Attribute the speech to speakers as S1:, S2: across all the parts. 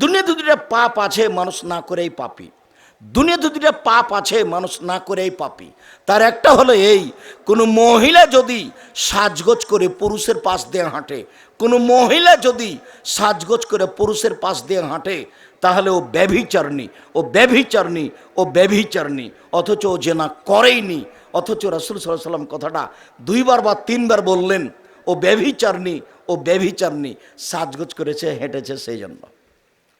S1: দুনিয়াতে দুটা পাপ আছে, মানুষ না করেই পাপি। দুনিয়াতে দুটা পাপ আছে, মানুষ না করেই পাপি। তার একটা হলো এই, কোনো মহিলা যদি সাজগোজ করে পুরুষের পাশ দিয়ে হাঁটে, কোনো মহিলা যদি সাজগোজ করে পুরুষের পাশ দিয়ে হাঁটে, তাহলে ও ব্যভিচারণী ও ব্যভিচারণী ও ব্যভিচারণী। অথচ ও যে না করেইনি, অথচ রসুল সাল্লাহ সাল্লাম কথাটা দুইবার বা তিনবার বললেন, ও ব্যভিচারণী ও ব্যভিচারণী, সাজগোজ করেছে হেঁটেছে সেই জন্য।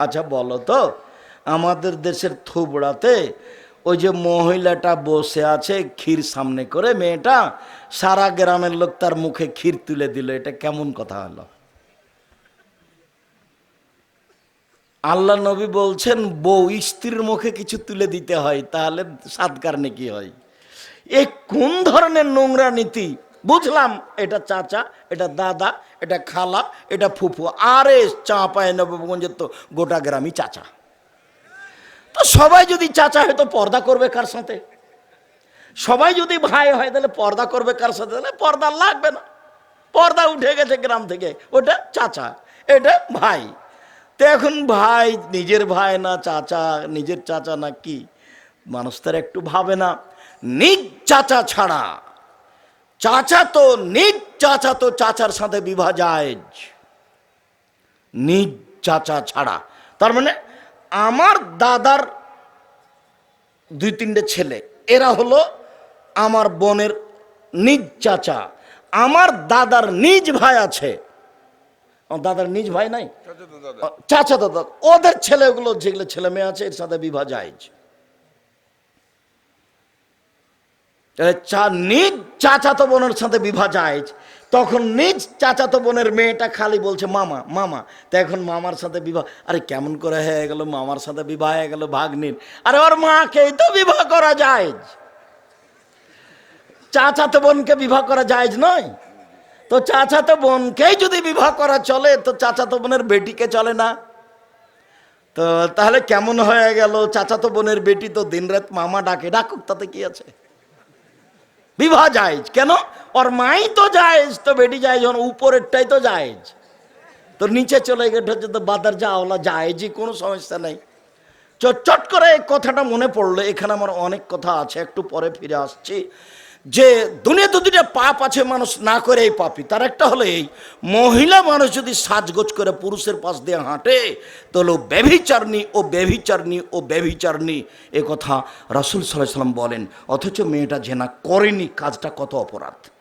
S1: আচ্ছা বলো তো, আমাদের দেশের থুবড়াতে ওই যে মহিলাটা বসে আছে ক্ষীর সামনে করে, মেয়েটা সারা গ্রামের লোক তার মুখে ক্ষীর তুলে দিল, এটা কেমন কথা হলো? আল্লাহ নবী বলছেন, বউ, স্ত্রীর মুখে কিছু তুলে দিতে হয়, তাহলে সাদকার নাকি হয়। এ কোন ধরনের নোংরা নীতি? বুঝলাম এটা চাচা, এটা দাদা, এটা খালা, এটা ফুফু। আরে চাঁপায় নবগঞ্জের তো গোটা গ্রামই চাচা। তো সবাই যদি চাচা হয় তো পর্দা করবে কার সাথে? সবাই যদি ভাই হয় তাহলে পর্দা করবে কার সাথে? তাহলে পর্দা লাগবে না। পর্দা উঠে গেছে গ্রাম থেকে। ওটা চাচা, এটা ভাই। তো এখন ভাই নিজের ভাই না চাচা, নিজের চাচা না কি? মানুষ তার একটু ভাবে না। নিজ চাচা ছাড়া চাচা তো নিজ চাচা তো চাচার সাথে বিবাহ যায়। নিজ চাচা ছাড়া। তার মানে আমার দাদার দুই তিনটে ছেলে এরা হলো আমার বোনের নিজ চাচা। আমার দাদার নিজ ভাই আছে। দাদার নিজ ভাই নাই? চাচা দাদা। ওদের ছেলেগুলো যেগুলো ছেলে মেয়ে আছে এর সাথে বিবাহ যায়। চা, নিজ চাচাতো বোনের সাথে বিবাহ যায়। তখন নিজ চাচাতো বোনের মেয়েটা খালি বলছে, মামা মামা, তো এখন মামার সাথে বিবাহ আরে কেমন করে হয়ে গেল, মামার সাথে বিবাহ হয়ে গেল ভাগ্নির। আরে ওর মাকেই তো বিবাহ করা যায়। চাচাতো বোনকে বিবাহ করা যায় নয়। তো চাচাতো বোনকেই যদি বিবাহ করা চলে, তো চাচাতো বোনের বেটিকে চলে না। তো তাহলে কেমন হয়ে গেল? চাচাতো বোনের বেটি তো দিনরাত মামা ডাকে, ডাকুক, তাতে কি আছে? বিবাহ জায়েজ কেন? ওর মাই তো জায়েজ তো বেটি জায়েজ ওর উপরেরটাই তো জায়েজ তো নিচে চলে গেছে হচ্ছে তো বাদার যা যাওয়ালা জায়েজই কোনো সমস্যা নেই। চট চট করে এই কথাটা মনে পড়ল, এখানে আমার অনেক কথা আছে, একটু পরে ফিরে আসছি। যে দুনিয়াতে দুটা পাপ আছে, মানুষ না করে এই পাপি। তার একটা হলো এই, মহিলা মানুষ যদি সাজগোজ করে পুরুষের পাশ দিয়ে হাঁটে, তাহলে ও ব্যভিচারণী ও ব্যভিচারণী ও ব্যভিচারণী। এ কথা রাসুল সাল্লাহ সাল্লাম বলেন, অথচ মেয়েটা যে না করেনি, কাজটা কত অপরাধ।